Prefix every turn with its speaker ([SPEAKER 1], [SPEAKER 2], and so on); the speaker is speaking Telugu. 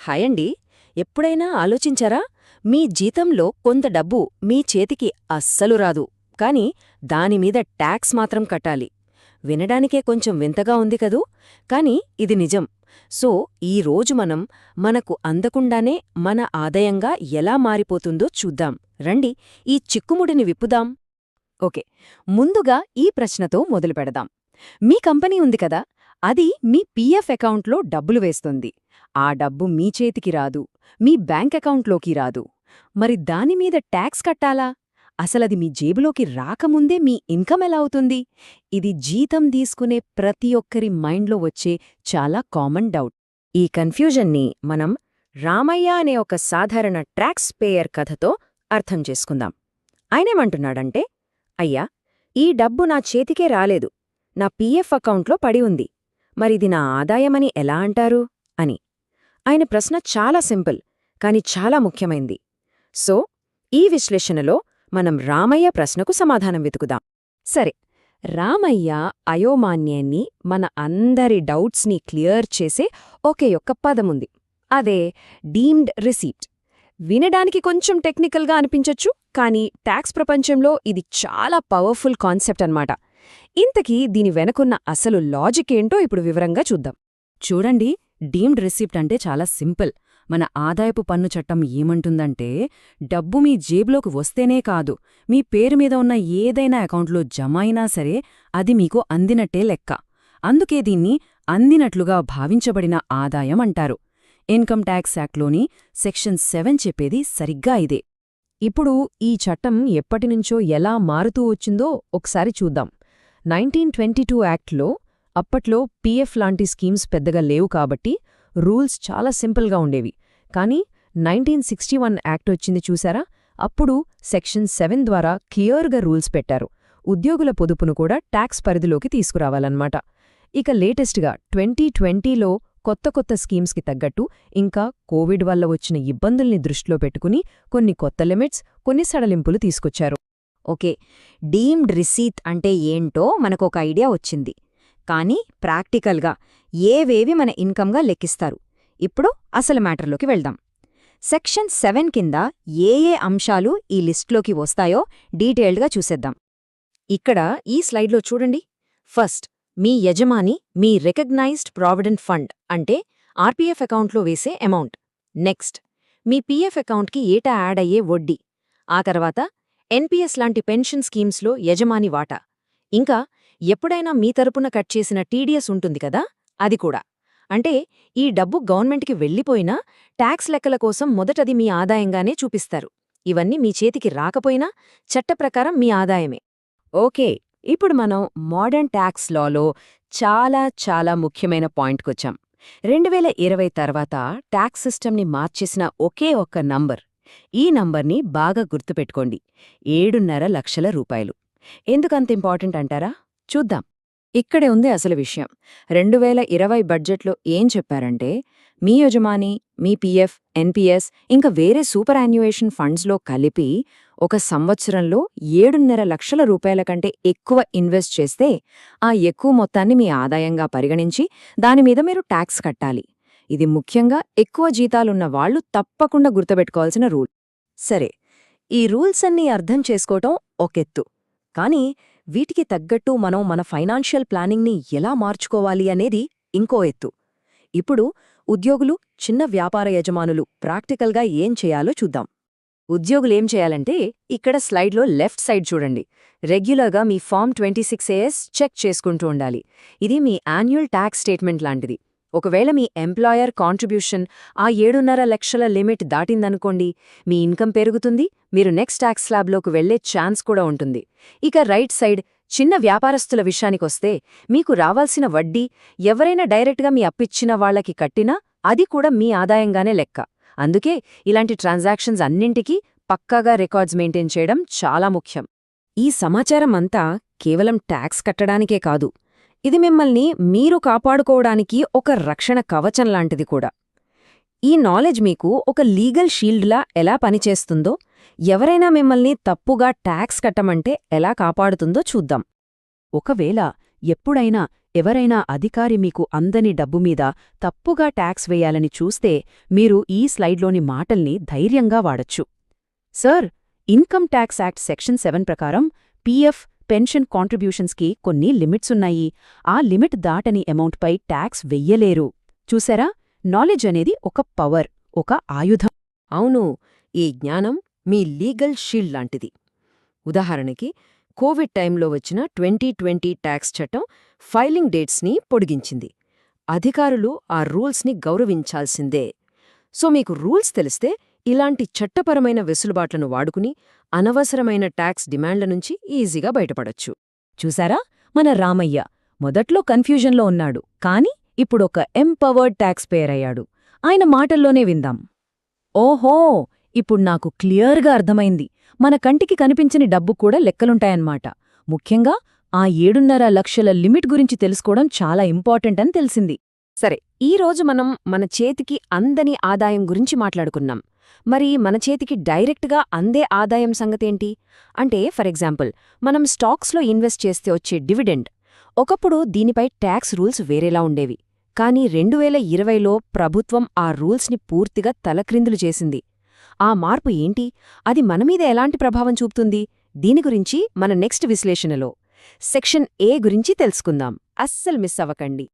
[SPEAKER 1] హాయ్ అండి ఎప్పుడైనా ఆలోచించారా? మీ జీతంలో కొంత డబ్బు మీ చేతికి అస్సలు రాదు. కాని దానిమీద ట్యాక్స్ మాత్రం కట్టాలి. వినడానికే కొంచెం వింతగా ఉంది కదూ? కాని ఇది నిజం. సో ఈ రోజు మనం మనకు అందకుండానే మన ఆదాయంగా ఎలా మారిపోతుందో చూద్దాం. రండి ఈ చిక్కుముడిని విప్పుదాం. ఓకే. ముందుగా ఈ ప్రశ్నతో మొదలుపెడదాం. మీ కంపెనీ ఉంది కదా? అది మీ పీఎఫ్ అకౌంట్లో డబ్బులు వేస్తుంది. ఆ డబ్బు మీ చేతికి రాదు మీ బ్యాంక్ అకౌంట్లోకి రాదు. మరి దానిమీద ట్యాక్స్ కట్టాలా? అసలది మీ జేబులోకి రాకముందే మీ ఇన్కమ్ ఎలా అవుతుంది? ఇది జీతం తీసుకునే ప్రతి ఒక్కరి మైండ్లో వచ్చే చాలా కామన్ డౌట్. ఈ కన్ఫ్యూజన్ని మనం రామయ్య అనే ఒక సాధారణ ట్యాక్స్ పేయర్ కథతో అర్థం చేసుకుందాం. ఆయనేమంటున్నాడంటే అయ్యా ఈ డబ్బు నా చేతికే రాలేదు. నా పీఎఫ్ అకౌంట్లో పడి ఉంది. మరిది నా ఆదాయమని ఎలా అంటారు? అని. ఆయన ప్రశ్న చాలా సింపుల్ కాని చాలా ముఖ్యమైంది. సో ఈ విశ్లేషణలో మనం రామయ్య ప్రశ్నకు సమాధానం వెతుకుదాం. సరే రామయ్య అయోమాన్యాన్ని మన అందరి డౌట్స్ని క్లియర్ చేసే ఒకే ఒక్క పదముంది. అదే డీమ్డ్ రిసీప్ట్. వినడానికి కొంచెం టెక్నికల్గా అనిపించొచ్చు కానీ ట్యాక్స్ ప్రపంచంలో ఇది చాలా పవర్ఫుల్ కాన్సెప్ట్ అన్నమాట. ఇంతకీ దీని వెనకున్న అసలు లాజిక్ ఏంటో ఇప్పుడు వివరంగా చూద్దాం. చూడండి డీమ్డ్ రిసిప్ట్ అంటే చాలా సింపుల్. మన ఆదాయపు పన్ను చట్టం ఏమంటుందంటే డబ్బు మీ జేబులోకి వస్తేనే కాదు మీ పేరు మీద ఉన్న ఏదైనా అకౌంట్లో జమ అయినా సరే అది మీకు అందినట్టే లెక్క. అందుకే దీన్ని అందినట్లుగా భావించబడిన ఆదాయం అంటారు. ఇన్కమ్ ట్యాక్స్ యాక్ట్లోని సెక్షన్ సెవెన్ చెప్పేది సరిగ్గా ఇదే. ఇప్పుడు ఈ చట్టం ఎప్పటినుంచో ఎలా మారుతూ వచ్చిందో ఒకసారి చూద్దాం. నైన్టీన్ ట్వంటీ టూ యాక్ట్లో అప్పట్లో పీఎఫ్ లాంటి స్కీమ్స్ పెద్దగా లేవు కాబట్టి రూల్స్ చాలా సింపుల్గా ఉండేవి. కానీ నైన్టీన్ సిక్స్టీ వన్ యాక్ట్ వచ్చింది చూసారా? అప్పుడు సెక్షన్ సెవెన్ ద్వారా క్లియర్గా రూల్స్ పెట్టారు. ఉద్యోగుల పొదుపును కూడా ట్యాక్స్ పరిధిలోకి తీసుకురావాలన్నమాట. ఇక లేటెస్ట్గా ట్వంటీ ట్వంటీలో కొత్త కొత్త స్కీమ్స్కి తగ్గట్టు ఇంకా కోవిడ్ వల్ల వచ్చిన ఇబ్బందుల్ని దృష్టిలో పెట్టుకుని కొన్ని కొత్త లిమిట్స్ కొన్ని సడలింపులు తీసుకొచ్చారు. ఓకే డీమ్డ్ రిసీత్ అంటే ఏంటో మనకొక ఐడియా వచ్చింది. కానీ ప్రాక్టికల్గా ఏవేవి మన ఇన్కమ్గా లెక్కిస్తారు? ఇప్పుడు అసలు మ్యాటర్లోకి వెళ్దాం. సెక్షన్ సెవెన్ కింద ఏ ఏ అంశాలు ఈ లిస్ట్లోకి వస్తాయో డీటెయిల్డ్గా చూసేద్దాం. ఇక్కడ ఈ స్లైడ్లో చూడండి. ఫస్ట్ మీ యజమాని మీ రికగ్నైజ్డ్ ప్రావిడెంట్ ఫండ్ అంటే ఆర్పీఎఫ్ అకౌంట్లో వేసే అమౌంట్. నెక్స్ట్ మీ పీఎఫ్ అకౌంట్కి ఏటా యాడ్ అయ్యే వడ్డీ. ఆ తర్వాత ఎన్పీఎస్ లాంటి పెన్షన్ స్కీమ్స్లో యజమాని వాటా. ఇంకా ఎప్పుడైనా మీ తరపున కట్ చేసిన టీడీఎస్ ఉంటుంది కదా? అది కూడా. అంటే ఈ డబ్బు గవర్నమెంట్కి వెళ్ళిపోయినా ట్యాక్స్ లెక్కల కోసం మొదటది మీ ఆదాయంగానే చూపిస్తారు. ఇవన్నీ మీ చేతికి రాకపోయినా చట్టప్రకారం మీ ఆదాయమే. ఓకే ఇప్పుడు మనం మోడర్న్ ట్యాక్స్ లాలో చాలా చాలా ముఖ్యమైన పాయింట్కొచ్చాం. రెండు వేల ఇరవై తర్వాత ట్యాక్స్ సిస్టమ్ని మార్చేసిన ఒకే ఒక్క నంబర్ ఈ నంబర్ని బాగా గుర్తుపెట్టుకోండి. ఏడున్నర లక్షల రూపాయలు. ఎందుకంత ఇంపార్టెంట్ అంటారా? చూద్దాం. ఇక్కడే ఉంది అసలు విషయం. రెండు వేల ఇరవై బడ్జెట్లో ఏం చెప్పారంటే మీ యజమాని మీ పీఎఫ్ ఎన్పిఎస్ ఇంకా వేరే సూపర్ యాన్యుయేషన్ ఫండ్స్లో కలిపి ఒక సంవత్సరంలో ఏడున్నర లక్షల రూపాయల కంటే ఎక్కువ ఇన్వెస్ట్ చేస్తే ఆ ఎక్కువ మొత్తాన్ని మీ ఆదాయంగా పరిగణించి దానిమీద మీరు ట్యాక్స్ కట్టాలి. ఇది ముఖ్యంగా ఎక్కువ జీతాలున్న వాళ్ళు తప్పకుండా గుర్తుపెట్టుకోవాల్సిన రూల్. సరే ఈ రూల్స్ అన్నీ అర్థం చేసుకోవటం ఒకెత్తు కానీ వీటికి తగ్గట్టు మనం మన ఫైనాన్షియల్ ప్లానింగ్ని ఎలా మార్చుకోవాలి అనేది ఇంకో ఎత్తు. ఇప్పుడు ఉద్యోగులు చిన్న వ్యాపార యజమానులు ప్రాక్టికల్గా ఏం చేయాలో చూద్దాం. ఉద్యోగులేం చేయాలంటే ఇక్కడ స్లైడ్లో లెఫ్ట్ సైడ్ చూడండి. రెగ్యులర్గా మీ form twenty six AS check చేసుకుంటూ ఉండాలి. ఇది మీ యాన్యువల్ ట్యాక్స్ స్టేట్మెంట్ లాంటిది. ఒకవేళ మీ ఎంప్లాయర్ కాంట్రిబ్యూషన్ ఆ ఏడున్నర లక్షల లిమిట్ దాటిందనుకోండి మీ ఇన్కమ్ పెరుగుతుంది మీరు నెక్స్ట్ ట్యాక్స్ స్లాబ్లోకి వెళ్ళే ఛాన్స్ కూడా ఉంటుంది. ఇక రైట్ సైడ్ చిన్న వ్యాపారస్తుల విషయానికొస్తే మీకు రావాల్సిన వడ్డీ ఎవరైనా డైరెక్ట్గా మీ అప్పిచ్చిన వాళ్ళకి కట్టినా అది కూడా మీ ఆదాయంగానే లెక్క. అందుకే ఇలాంటి ట్రాన్సాక్షన్స్ అన్నింటికీ పక్కాగా రికార్డ్స్ మెయింటైన్ చేయడం చాలా ముఖ్యం. ఈ సమాచారం అంతా కేవలం ట్యాక్స్ కట్టడానికే కాదు ఇది మిమ్మల్ని మీరు కాపాడుకోవడానికి ఒక రక్షణ కవచం లాంటిది కూడా. ఈ నాలెడ్జ్ మీకు ఒక లీగల్ షీల్డ్లా ఎలా పనిచేస్తుందో ఎవరైనా మిమ్మల్ని తప్పుగా ట్యాక్స్ కట్టమంటే ఎలా కాపాడుతుందో చూద్దాం. ఒకవేళ ఎప్పుడైనా
[SPEAKER 2] ఎవరైనా అధికారి మీకు అందని డబ్బు మీద తప్పుగా ట్యాక్స్ వేయాలని చూస్తే మీరు ఈ స్లైడ్లోని మాటల్ని ధైర్యంగా వాడొచ్చు. Sir income tax act section seven ప్రకారం పీఎఫ్ పెన్షన్ కాంట్రిబ్యూషన్స్కి కొన్ని లిమిట్సున్నాయి. ఆ లిమిట్ దాటని అమౌంట్పై ట్యాక్స్ వెయ్యలేరు. చూసారా? నాలెడ్జ్ అనేది ఒక పవర్ ఒక ఆయుధం.
[SPEAKER 1] అవును ఈ జ్ఞానం మీ లీగల్ షీల్డ్ లాంటిది. ఉదాహరణకి కోవిడ్ టైంలో వచ్చిన ట్వంటీ ట్వంటీ ట్యాక్స్ చట్టం ఫైలింగ్ డేట్స్ని పొడిగించింది. అధికారులు ఆ రూల్స్ని గౌరవించాల్సిందే. సో మీకు రూల్స్ తెలిస్తే ఇలాంటి చట్టపరమైన వెసులుబాట్లను వాడుకుని అనవసరమైన ట్యాక్స్ డిమాండ్ల నుంచి ఈజీగా బయటపడొచ్చు.
[SPEAKER 2] చూసారా? మన రామయ్య మొదట్లో కన్ఫ్యూజన్లో ఉన్నాడు కాని ఇప్పుడొక ఎంపవర్డ్ ట్యాక్స్ పేయర్ అయ్యాడు ఆయన మాటల్లోనే విందాం. ఓహో! ఇప్పుడు నాకు క్లియర్గా అర్థమైంది. మన కంటికి కనిపించని డబ్బు కూడా లెక్కలుంటాయన్నమాట. ముఖ్యంగా ఆ ఏడున్నర లక్షల లిమిట్ గురించి తెలుసుకోవడం చాలా ఇంపార్టెంట్ అని తెలిసింది.
[SPEAKER 1] సరే ఈ రోజు మనం మన చేతికి అందని ఆదాయం గురించి మాట్లాడుకున్నాం. మరి మన చేతికి డైరెక్ట్గా అందే ఆదాయం సంగతేంటి? అంటే ఫర్ ఎగ్జాంపుల్ మనం స్టాక్స్లో ఇన్వెస్ట్ చేస్తే వచ్చే డివిడెండ్. ఒకప్పుడు దీనిపై ట్యాక్స్ రూల్స్ వేరేలా ఉండేవి. కానీ రెండు వేల ఇరవైలో ప్రభుత్వం ఆ రూల్స్ని పూర్తిగా తలక్రిందులు చేసింది. ఆ మార్పు ఏంటి? అది మనమీద ఎలాంటి ప్రభావం చూపుతుంది? దీని గురించి మన నెక్స్ట్ విశ్లేషణలో. సెక్షన్ ఏ గురించి తెలుసుకుందాం. అస్సలు మిస్ అవ్వకండి.